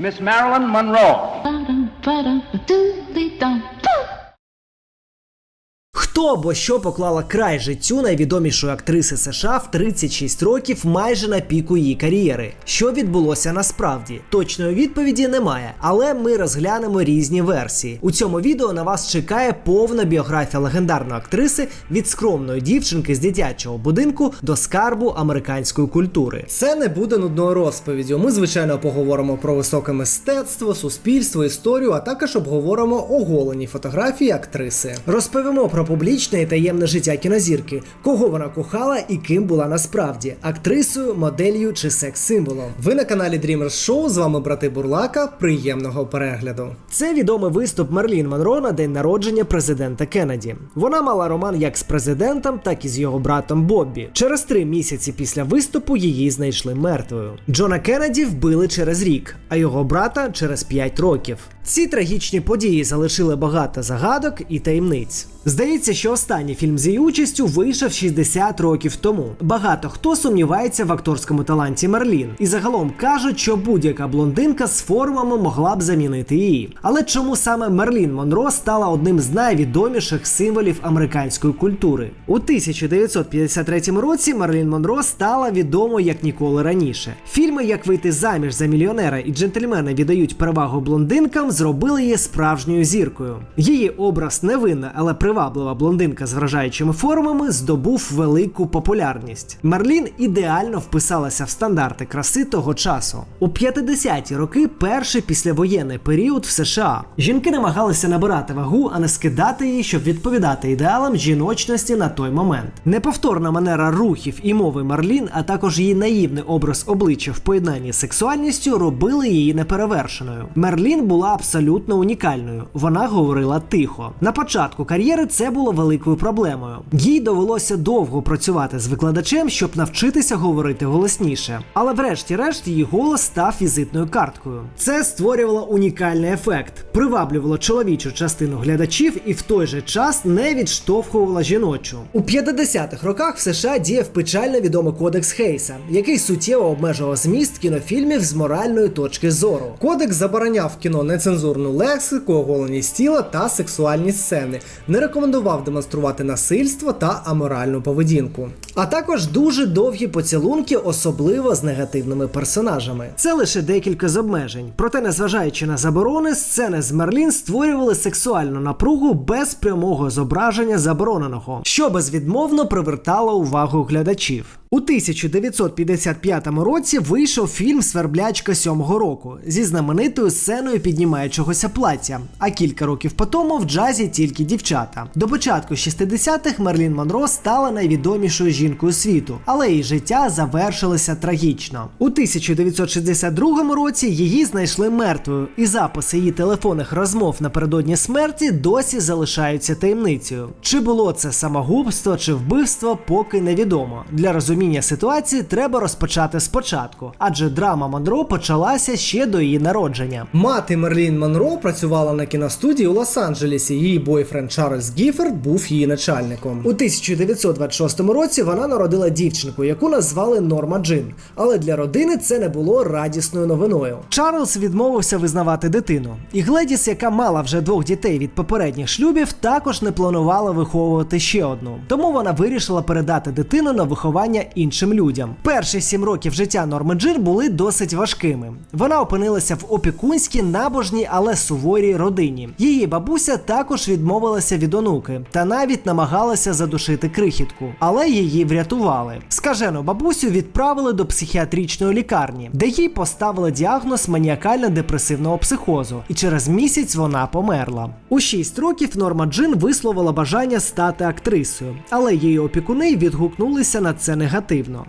Miss Marilyn Monroe. Хто або що поклала край життю найвідомішої актриси США в 36 років майже на піку її кар'єри? Що відбулося насправді? Точної відповіді немає, але ми розглянемо різні версії. У цьому відео на вас чекає повна біографія легендарної актриси від скромної дівчинки з дитячого будинку до скарбу американської культури. Це не буде нудною розповіддю. Ми звичайно поговоримо про високе мистецтво, суспільство, історію, а також обговоримо оголені фотографії актриси. Розповімо про публічне і таємне життя кінозірки, кого вона кохала і ким була насправді актрисою, моделлю чи секс-символом. Ви на каналі Dreamers Show, з вами брати Бурлака. Приємного перегляду. Це відомий виступ Мерлін Монро на день народження президента Кеннеді. Вона мала роман як з президентом, так і з його братом Боббі. Через три місяці після виступу її знайшли мертвою. Джона Кеннеді вбили через рік, а його брата через п'ять років. Ці трагічні події залишили багато загадок і таємниць. Здається, що останній фільм з її участю вийшов 60 років тому. Багато хто сумнівається в акторському таланті Мерлін, і загалом кажуть, що будь-яка блондинка з формами могла б замінити її. Але чому саме Мерлін Монро стала одним з найвідоміших символів американської культури? У 1953 році Мерлін Монро стала відомою як ніколи раніше. Фільми Як вийти заміж за мільйонера і джентльмени віддають перевагу блондинкам зробили її справжньою зіркою. Її образ невинна, але приваблива блондинка з вражаючими формами здобув велику популярність. Мерлін ідеально вписалася в стандарти краси того часу. У 50-ті роки перший післявоєнний період в США. Жінки намагалися набирати вагу, а не скидати її, щоб відповідати ідеалам жіночності на той момент. Неповторна манера рухів і мови Мерлін, а також її наївний образ обличчя в поєднанні з сексуальністю робили її неперевершеною. Мерлін була абсолютно унікальною. Вона говорила тихо. На початку кар'єри це було великою проблемою. Їй довелося довго працювати з викладачем, щоб навчитися говорити голосніше. Але врешті-решт її голос став візитною карткою. Це створювало унікальний ефект, приваблювало чоловічу частину глядачів і в той же час не відштовхувало жіночу. У 50-х роках в США діяв печально відомий кодекс Хейса, який суттєво обмежував зміст кінофільмів з моральної точки зору. Кодекс забороняв кіно нецензурну лексику, оголеність тіла та сексуальні сцени, не рекомендував демонструвати насильство та аморальну поведінку. А також дуже довгі поцілунки, особливо з негативними персонажами. Це лише декілька з обмежень. Проте, незважаючи на заборони, сцени з Мерлін створювали сексуальну напругу без прямого зображення забороненого, що безвідмовно привертало увагу глядачів. У 1955 році вийшов фільм Сверблячка сьомого року зі знаменитою сценою піднімаючогося плаття. А кілька років по тому в джазі тільки дівчата. До початку 60-х Мерлін Монро стала найвідомішою жінкою світу, але її життя завершилося трагічно. У 1962 році її знайшли мертвою, і записи її телефонних розмов напередодні смерті досі залишаються таємницею. Чи було це самогубство чи вбивство, поки невідомо. Для розуміння ситуації треба розпочати спочатку, адже драма Монро почалася ще до її народження. Мати Мерлін Монро працювала на кіностудії у Лос-Анджелесі. Її бойфренд Чарльз Гіферд був її начальником. У 1926 році вона народила дівчинку, яку назвали Норма Джин. Але для родини це не було радісною новиною. Чарльз відмовився визнавати дитину, і Гледіс, яка мала вже двох дітей від попередніх шлюбів, також не планувала виховувати ще одну. Тому вона вирішила передати дитину на виховання іншим людям. Перші сім років життя Норми Джин були досить важкими. Вона опинилася в опікунській, набожній, але суворій родині. Її бабуся також відмовилася від онуки та навіть намагалася задушити крихітку, але її врятували. Скажену бабусю відправили до психіатричної лікарні, де їй поставили діагноз маніакально-депресивного психозу, і через місяць вона померла. У 6 років Норма Джин висловила бажання стати актрисою, але її опікуни відгукнулися на це негативно.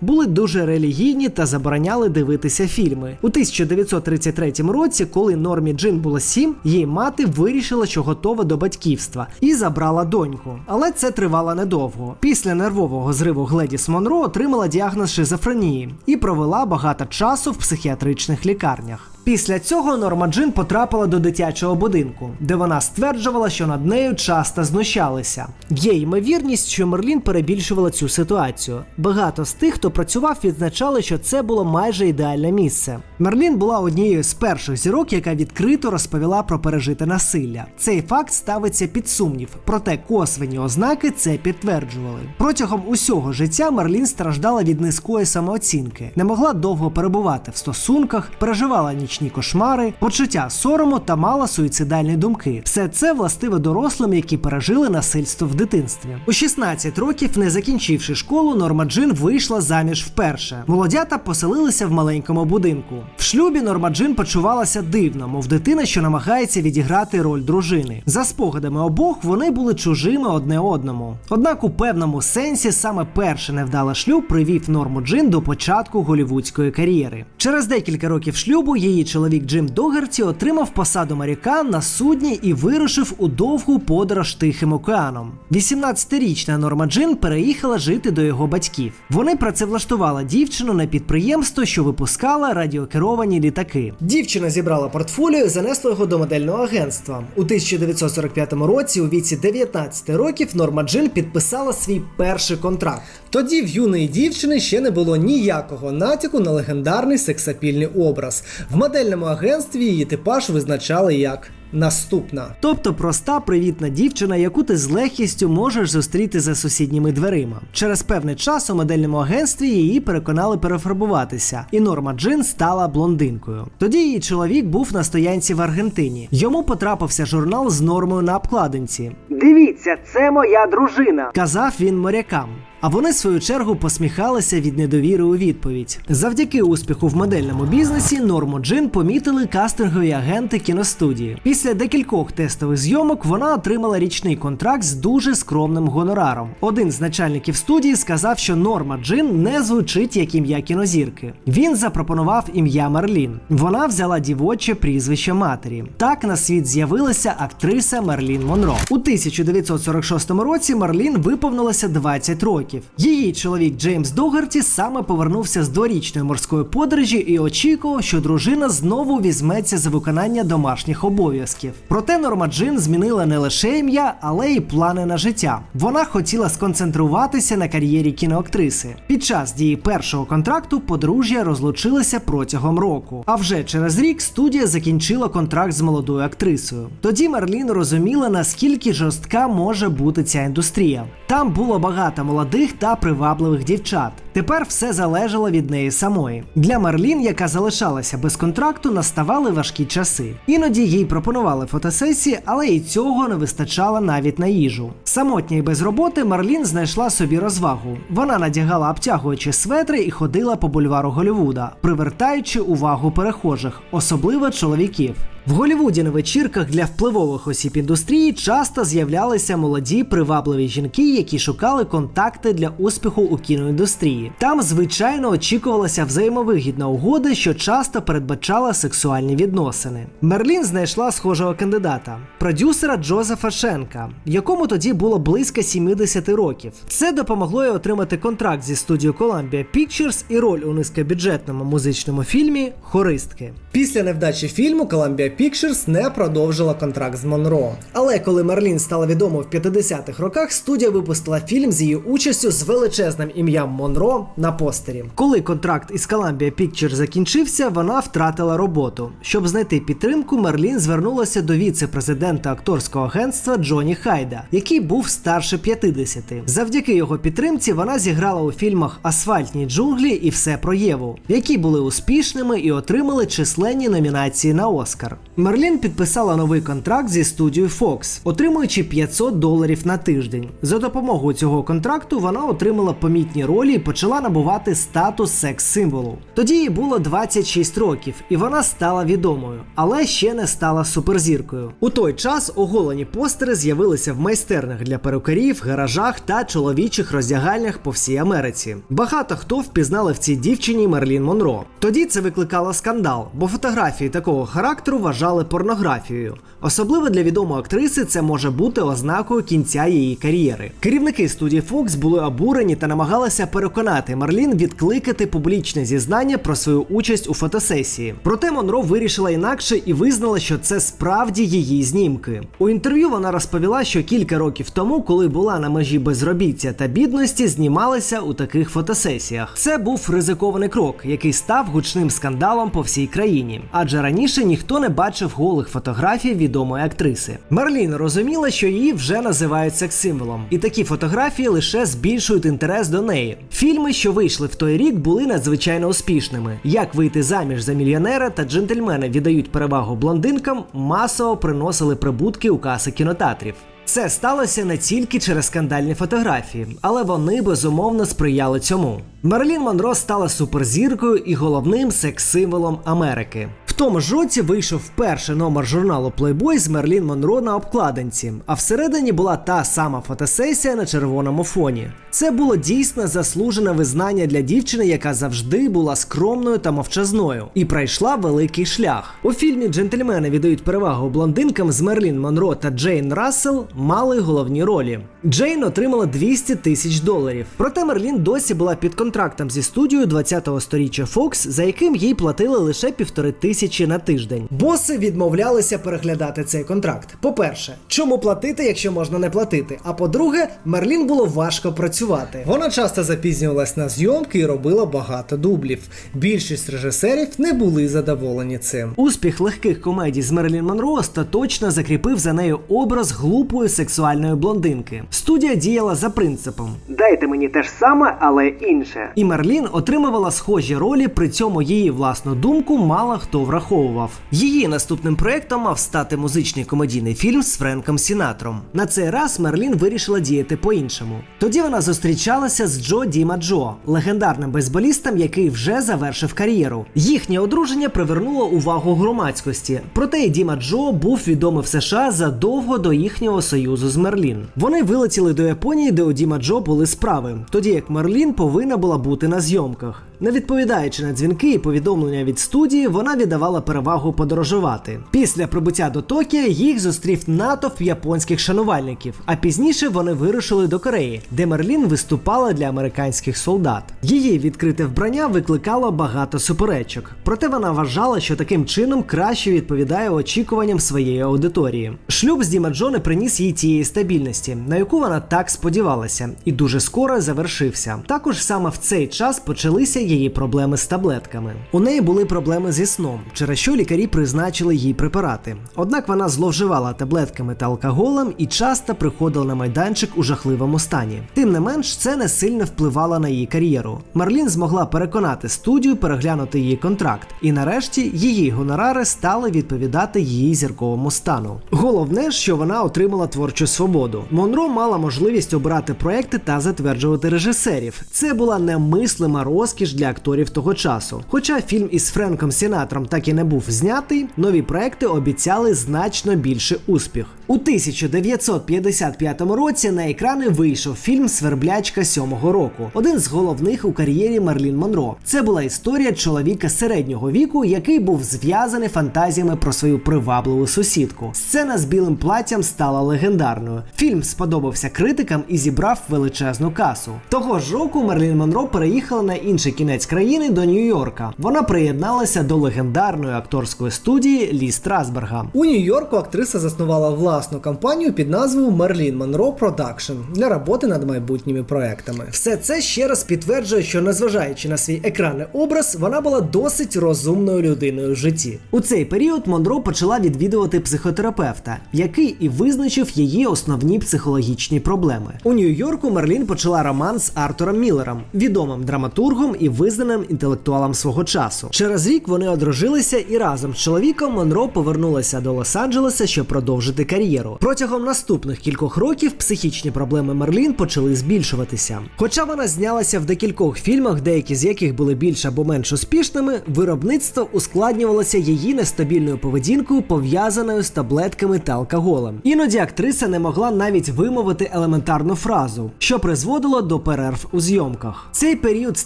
Були дуже релігійні та забороняли дивитися фільми. У 1933 році, коли Нормі Джин було 7, її мати вирішила, що готова до батьківства, і забрала доньку. Але це тривало недовго. Після нервового зриву Гледіс Монро отримала діагноз шизофренії і провела багато часу в психіатричних лікарнях. Після цього Норма Джин потрапила до дитячого будинку, де вона стверджувала, що над нею часто знущалися. Є ймовірність, що Мерлін перебільшувала цю ситуацію. Багато з тих, хто працював, відзначали, що це було майже ідеальне місце. Мерлін була однією з перших зірок, яка відкрито розповіла про пережите насилля. Цей факт ставиться під сумнів, проте косвені ознаки це підтверджували. Протягом усього життя Мерлін страждала від низької самооцінки, не могла довго перебувати в стосунках, переживала нічні кошмари, почуття сорому та мала суїцидальні думки. Все це властиве дорослим, які пережили насильство в дитинстві. У 16 років, не закінчивши школу, Норма Джин вийшла заміж вперше. Молодята поселилися в маленькому будинку. В шлюбі Норма Джин почувалася дивно, мов дитина, що намагається відіграти роль дружини. За спогадами обох вони були чужими одне одному. Однак у певному сенсі саме перший невдалий шлюб привів Норму Джин до початку голівудської кар'єри. Через декілька років шлюбу її чоловік Джим Догерті отримав посаду моряка на судні і вирушив у довгу подорож Тихим океаном. 18-річна Норма Джин переїхала жити до його батьків. Вони працевлаштували дівчину на підприємство, що випускало радіокеровані літаки. Дівчина зібрала портфоліо і занесла його до модельного агентства. У 1945 році, у віці 19 років, Норма Джин підписала свій перший контракт. Тоді в юної дівчини ще не було ніякого натяку на легендарний сексапільний образ. В модельному агентстві її типаж визначали як. Наступна, тобто проста привітна дівчина, яку ти з легкістю можеш зустріти за сусідніми дверима. Через певний час у модельному агентстві її переконали перефарбуватися, і Норма Джин стала блондинкою. Тоді її чоловік був на стоянці в Аргентині. Йому потрапився журнал з нормою на обкладинці. Дивіться, це моя дружина, казав він морякам. А вони, в свою чергу, посміхалися від недовіри у відповідь. Завдяки успіху в модельному бізнесі Норму Джин помітили кастингові агенти кіностудії. Після декількох тестових зйомок вона отримала річний контракт з дуже скромним гонораром. Один з начальників студії сказав, що Норма Джин не звучить як ім'я кінозірки. Він запропонував ім'я Мерлін. Вона взяла дівоче прізвище матері. Так на світ з'явилася актриса Мерлін Монро. У 1946 році Мерлін виповнилося 20 років. Її чоловік Джеймс Догарті саме повернувся з дворічної морської подорожі і очікував, що дружина знову візьметься за виконання домашніх обов'язків. Проте Норма Джин змінила не лише ім'я, але й плани на життя. Вона хотіла сконцентруватися на кар'єрі кіноактриси. Під час дії першого контракту подружжя розлучилися протягом року. А вже через рік студія закінчила контракт з молодою актрисою. Тоді Мерлін розуміла, наскільки жорстка може бути ця індустрія. Там було багато молодих та привабливих дівчат. Тепер все залежало від неї самої. Для Мерлін, яка залишалася без контракту, наставали важкі часи. Іноді їй пропонували фотосесії, але і цього не вистачало навіть на їжу. Самотня і без роботи Мерлін знайшла собі розвагу. Вона надягала обтягуючі светри і ходила по бульвару Голлівуда, привертаючи увагу перехожих, особливо чоловіків. В Голлівуді на вечірках для впливових осіб індустрії часто з'являлися молоді привабливі жінки, які шукали контакти для успіху у кіноіндустрії. Там, звичайно, очікувалася взаємовигідна угода, що часто передбачала сексуальні відносини. Мерлін знайшла схожого кандидата продюсера Джозефа Шенка, якому тоді було близько 70 років. Це допомогло їй отримати контракт зі студією Columbia Pictures і роль у низькобюджетному музичному фільмі Хористки. Після невдачі фільму Columbia Pictures не продовжила контракт з Монро. Але коли Мерлін стала відома в 50-х роках, студія випустила фільм з її участю з величезним ім'ям Монро на постері. Коли контракт із Columbia Pictures закінчився, вона втратила роботу. Щоб знайти підтримку, Мерлін звернулася до віце-президента акторського агентства Джоні Хайда, який був старше 50. Завдяки його підтримці вона зіграла у фільмах Асфальтні джунглі і Все про Єву, які були успішними і отримали численні номінації на Оскар. Мерлін підписала новий контракт зі студією Fox, отримуючи 500 доларів на тиждень. За допомогою цього контракту вона отримала помітні ролі і почала набувати статус секс-символу. Тоді їй було 26 років, і вона стала відомою, але ще не стала суперзіркою. У той час оголені постери з'явилися в майстернях для перукарів, гаражах та чоловічих роздягальнях по всій Америці. Багато хто впізнали в цій дівчині Мерлін Монро. Тоді це викликало скандал, бо фотографії такого характеру вважали порнографією. Особливо для відомої актриси це може бути ознакою кінця її кар'єри. Керівники студії Fox були обурені та намагалися переконати Марлін відкликати публічне зізнання про свою участь у фотосесії. Проте Монро вирішила інакше і визнала, що це справді її знімки. У інтерв'ю вона розповіла, що кілька років тому, коли була на межі безробіття та бідності, знімалася у таких фотосесіях. Це був ризикований крок, який став гучним скандалом по всій країні, адже раніше ніхто не бачив голих фотографій відомої актриси. Мерлін розуміла, що її вже називають секс-символом, і такі фотографії лише збільшують інтерес до неї. Фільми, що вийшли в той рік, були надзвичайно успішними. Як вийти заміж за мільйонера та джентльмени віддають перевагу блондинкам, масово приносили прибутки у каси кінотеатрів. Це сталося не тільки через скандальні фотографії, але вони безумовно сприяли цьому. Мерлін Монро стала суперзіркою і головним секс-символом Америки. Тому ж році вийшов перший номер журналу Playboy з Мерлін Монро на обкладинці, а всередині була та сама фотосесія на червоному фоні. Це було дійсно заслужене визнання для дівчини, яка завжди була скромною та мовчазною, і пройшла великий шлях. У фільмі Джентльмени віддають перевагу блондинкам з Мерлін Монро та Джейн Рассел мали головні ролі. Джейн отримала 200 тисяч доларів. Проте Мерлін досі була під контрактом зі студією 20-го сторіччя Fox, за яким їй платили лише півтори тисячі на тиждень. Боси відмовлялися переглядати цей контракт. По-перше, чому платити, якщо можна не платити? А по-друге, Мерлін було важко працювати. Вона часто запізнювалась на зйомки і робила багато дублів. Більшість режисерів не були задоволені цим. Успіх легких комедій з Мерлін Монро остаточно закріпив за нею образ глупої сексуальної блондинки. Студія діяла за принципом: дайте мені те ж саме, але інше. І Мерлін отримувала схожі ролі, при цьому її власну думку мало хто враховував. Її наступним проектом мав стати музичний комедійний фільм з Френком Сінатром. На цей раз Мерлін вирішила діяти по-іншому. Тоді вона зустрічалася з Джо Діма Джо, легендарним бейсболістом, який вже завершив кар'єру. Їхнє одруження привернуло увагу громадськості. Проте і Діма Джо був відомий в США задовго до їхнього союзу з Мерлін. Вони вилетіли до Японії, де у Діма Джо були справи, тоді як Мерлін повинна була бути на зйомках. Не відповідаючи на дзвінки і повідомлення від студії, вона віддавала перевагу подорожувати. Після прибуття до Токіо їх зустрів натовп японських шанувальників, а пізніше вони вирушили до Кореї, де Мерлін виступала для американських солдат. Її відкрите вбрання викликало багато суперечок, проте вона вважала, що таким чином краще відповідає очікуванням своєї аудиторії. Шлюб з Діма Джо не приніс їй тієї стабільності, на яку вона так сподівалася, і дуже скоро завершився. Також саме в цей час почалися її проблеми з таблетками. У неї були проблеми зі сном, через що лікарі призначили їй препарати. Однак вона зловживала таблетками та алкоголем і часто приходила на майданчик у жахливому стані. Тим не менш, це не сильно впливало на її кар'єру. Марлін змогла переконати студію переглянути її контракт, і нарешті її гонорари стали відповідати її зірковому стану. Головне, що вона отримала творчу свободу. Монро мала можливість обирати проекти та затверджувати режисерів. Це була немислима розкіш для акторів того часу. Хоча фільм із Френком Сінатром так і не був знятий, нові проекти обіцяли значно більше успіх. У 1955 році на екрани вийшов фільм Сверблячка сьомого року, один з головних у кар'єрі Мерлін Монро. Це була історія чоловіка середнього віку, який був зв'язаний фантазіями про свою привабливу сусідку. Сцена з білим платтям стала легендарною. Фільм сподобався критикам і зібрав величезну касу. Того ж року Мерлін Монро переїхала на інший кінець країни до Нью-Йорка. Вона приєдналася до легендарної акторської студії Лі Страсберга. У Нью-Йорку актриса заснувала власну компанію під назвою Мерлін Монро Продакшн для роботи над майбутніми проектами. Все це ще раз підтверджує, що незважаючи на свій екранний образ, вона була досить розумною людиною в житті. У цей період Монро почала відвідувати психотерапевта, який і визначив її основні психологічні проблеми. У Нью-Йорку Мерлін почала роман з Артуром Міллером, відомим драматургом і визнаним інтелектуалом свого часу. Через рік вони одружилися і разом з чоловіком Монро повернулася до Лос-Анджелеса, щоб продовжити кар'єру. Кар'єру. Протягом наступних кількох років психічні проблеми Мерлін почали збільшуватися. Хоча вона знялася в декількох фільмах, деякі з яких були більш або менш успішними, виробництво ускладнювалося її нестабільною поведінкою, пов'язаною з таблетками та алкоголем. Іноді актриса не могла навіть вимовити елементарну фразу, що призводило до перерв у зйомках. Цей період з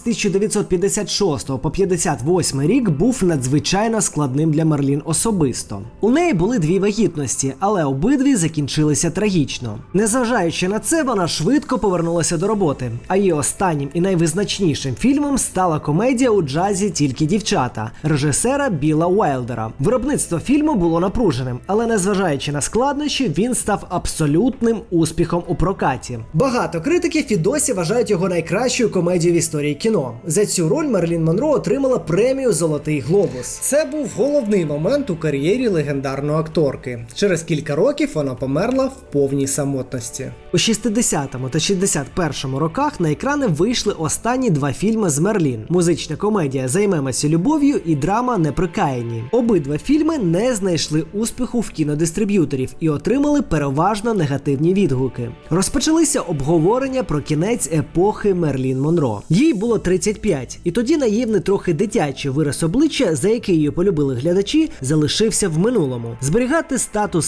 1956 по 58 рік був надзвичайно складним для Мерлін особисто. У неї були дві вагітності, але обидві закінчилися трагічно. Незважаючи на це, вона швидко повернулася до роботи. А її останнім і найвизначнішим фільмом стала комедія у джазі Тільки дівчата режисера Біла Уайлдера. Виробництво фільму було напруженим, але незважаючи на складнощі, він став абсолютним успіхом у прокаті. Багато критиків і досі вважають його найкращою комедією в історії кіно. За цю роль Мерлін Монро отримала премію Золотий глобус. Це був головний момент у кар'єрі легендарної акторки. Через кілька років вона померла в повній самотності. У 60-му та 61-му роках на екрани вийшли останні два фільми з Мерлін: музична комедія Займемося любов'ю і драма Неприкаяні. Обидва фільми не знайшли успіху в кінодистриб'юторів і отримали переважно негативні відгуки. Розпочалися обговорення про кінець епохи Мерлін Монро. Їй було 35, і тоді наївний трохи дитячий вираз обличчя, за який її полюбили глядачі, залишився в минулому. Зберігати статус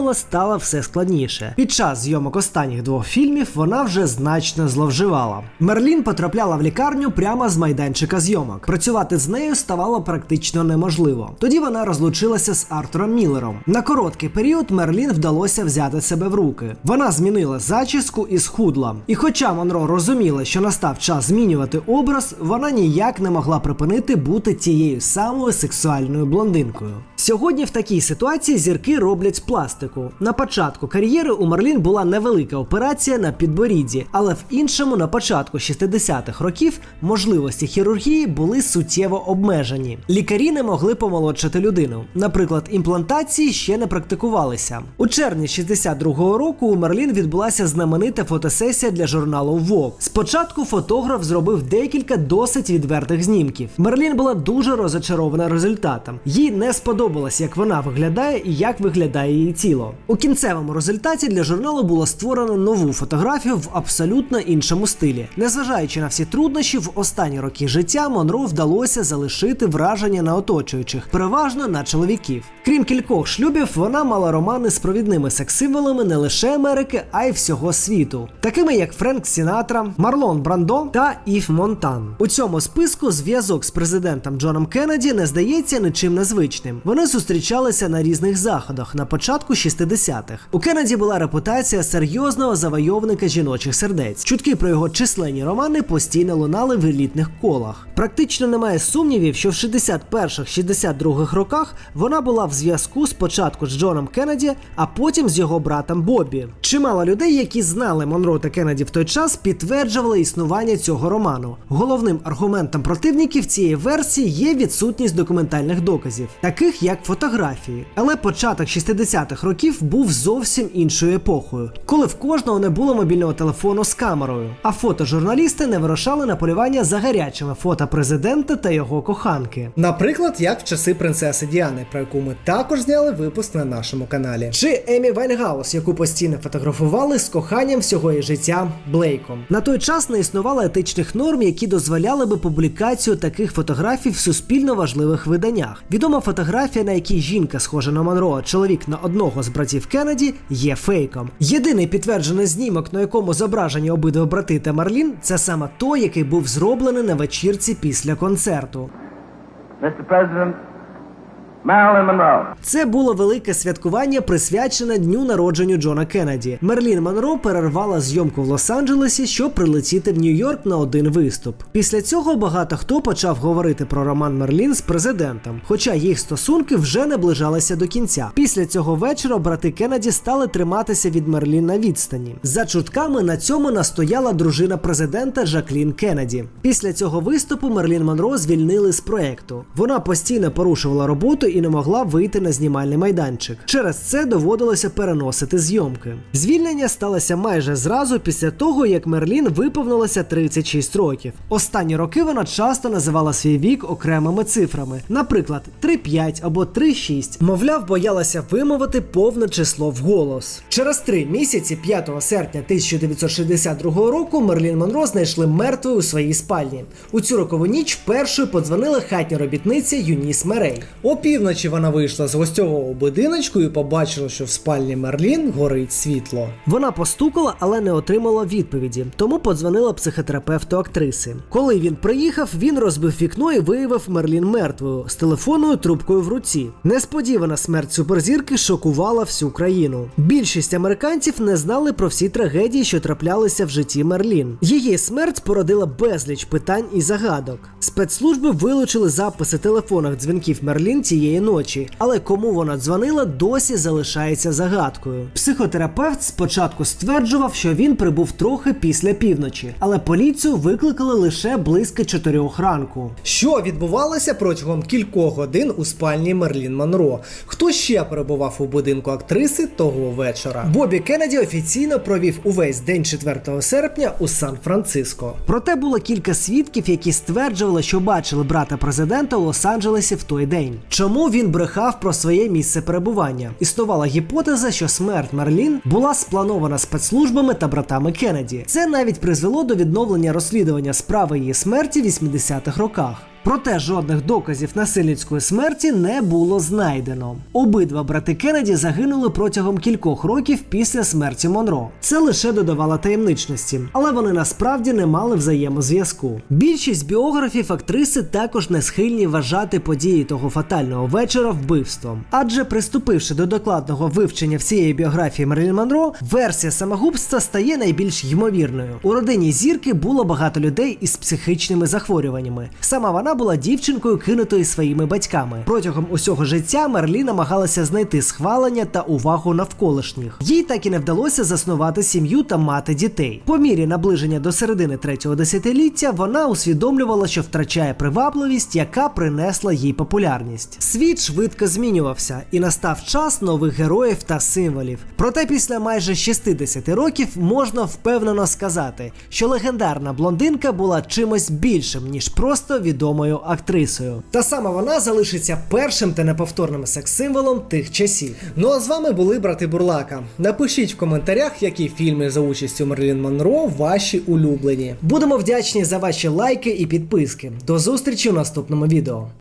секс-символа стало все складніше. Під час зйомок останніх двох фільмів вона вже значно зловживала. Мерлін потрапляла в лікарню прямо з майданчика зйомок. Працювати з нею ставало практично неможливо. Тоді вона розлучилася з Артуром Міллером. На короткий період Мерлін вдалося взяти себе в руки. Вона змінила зачіску і схудла. І хоча Монро розуміла, що настав час змінювати образ, вона ніяк не могла припинити бути тією самою сексуальною блондинкою. Сьогодні в такій ситуації зірки роблять пластику. На початку кар'єри у Мерлін була невелика операція на підборідді, але в іншому на початку 60-х років можливості хірургії були суттєво обмежені. Лікарі не могли помолодшити людину. Наприклад, імплантації ще не практикувалися. У червні 62-го року у Мерлін відбулася знаменита фотосесія для журналу Vogue. Спочатку фотограф зробив декілька досить відвертих знімків. Мерлін була дуже розочарована результатом. Їй не сподобалось, як вона виглядає і як виглядає її тіло. У кінцевому результаті для журналу було створено нову фотографію в абсолютно іншому стилі. Незважаючи на всі труднощі, в останні роки життя Монро вдалося залишити враження на оточуючих, переважно на чоловіків. Крім кількох шлюбів, вона мала романи з провідними секс-символами не лише Америки, а й всього світу, такими як Френк Сінатра, Марлон Брандо та Ів Монтан. У цьому списку зв'язок з президентом Джоном Кеннеді не здається нічим незвичним. Вони зустрічалися на різних заходах на початку 60-х. У Кеннеді була репутація серйозного завойовника жіночих сердець. Чутки про його численні романи постійно лунали в елітних колах. Практично немає сумнівів, що в 61-62 роках вона була в зв'язку спочатку з Джоном Кеннеді, а потім з його братом Боббі. Чимало людей, які знали Монро та Кеннеді в той час, підтверджували існування цього роману. Головним аргументом противників цієї версії є відсутність документальних доказів, таких як фотографії. Але початок 60-х років був зовсім іншою епохою, коли в кожного не було мобільного телефону з камерою, а фотожурналісти не вирушали на полювання за гарячими фото президента та його коханки. Наприклад, як в часи принцеси Діани, про яку ми також зняли випуск на нашому каналі, чи Емі Вайнгаус, яку постійно фотографували з коханням всього її життя Блейком. На той час не існувало етичних норм, які дозволяли би публікацію таких фотографій в суспільно важливих виданнях. Відома фотографія, на якій жінка схожа на Монро, а чоловік на одного з братів Кеннеді, є фейком. Єдиний підтверджений знімок, на якому зображені обидва брати та Марлін, це саме той, який був зроблений на вечірці після концерту. Mr. President, Marilyn Monroe. Це було велике святкування, присвячене дню народженню Джона Кеннеді. Мерлін Монро перервала зйомку в Лос-Анджелесі, щоб прилетіти в Нью-Йорк на один виступ. Після цього багато хто почав говорити про роман Мерлін з президентом, хоча їх стосунки вже наближалися до кінця. Після цього вечора брати Кеннеді стали триматися від Мерлін на відстані. За чутками на цьому настояла дружина президента Жаклін Кеннеді. Після цього виступу Мерлін Монро звільнили з проекту. Вона постійно порушувала роботу і не могла вийти на знімальний майданчик. Через це доводилося переносити зйомки. Звільнення сталося майже зразу після того, як Мерлін виповнилося 36 років. Останні роки вона часто називала свій вік окремими цифрами, наприклад, 3,5 або 3,6. Мовляв, боялася вимовити повне число вголос. Через три місяці, 5 серпня 1962 року, Мерлін Монро знайшли мертвою у своїй спальні. У цю рокову ніч першою подзвонила хатня робітниця Юніс Мерей. Опівночі вона вийшла з гостьового будиночку і побачила, що в спальні Мерлін горить світло. Вона постукала, але не отримала відповіді, тому подзвонила психотерапевту актриси. Коли він приїхав, він розбив вікно і виявив Мерлін мертвою з телефонною трубкою в руці. Несподівана смерть суперзірки шокувала всю країну. Більшість американців не знали про всі трагедії, що траплялися в житті Мерлін. Її смерть породила безліч питань і загадок. Спецслужби вилучили записи телефонних дзвінків Мерлін тієї ночі, але кому вона дзвонила, досі залишається загадкою. Психотерапевт спочатку стверджував, що він прибув трохи після півночі, але поліцію викликали лише близько чотирьох ранку. Що відбувалося протягом кількох годин у спальні Мерлін Монро? Хто ще перебував у будинку актриси того вечора? Бобі Кеннеді офіційно провів увесь день 4 серпня у Сан-Франциско. Проте було кілька свідків, які стверджували, що бачили брата президента у Лос-Анджелесі в той день. Чому він брехав про своє місце перебування? Існувала гіпотеза, що смерть Мерлін була спланована спецслужбами та братами Кеннеді. Це навіть призвело до відновлення розслідування справи її смерті в 80-х роках. Проте жодних доказів насильницької смерті не було знайдено. Обидва брати Кеннеді загинули протягом кількох років після смерті Монро. Це лише додавало таємничності, але вони насправді не мали взаємозв'язку. Більшість біографів актриси також не схильні вважати події того фатального вечора вбивством. Адже приступивши до докладного вивчення всієї біографії Мерлін Монро, версія самогубства стає найбільш ймовірною. У родині зірки було багато людей із психічними захворюваннями. Сама вона була дівчинкою, кинутою своїми батьками. Протягом усього життя Мерлі намагалася знайти схвалення та увагу навколишніх. Їй так і не вдалося заснувати сім'ю та мати дітей. По мірі наближення до середини третього десятиліття вона усвідомлювала, що втрачає привабливість, яка принесла їй популярність. Світ швидко змінювався, і настав час нових героїв та символів. Проте після майже 60 років можна впевнено сказати, що легендарна блондинка була чимось більшим ніж просто відомою актрисою. Та саме вона залишиться першим та неповторним секс-символом тих часів. Ну а з вами були брати Бурлака. Напишіть в коментарях, які фільми за участю Мерлін Монро ваші улюблені. Будемо вдячні за ваші лайки і підписки. До зустрічі в наступному відео.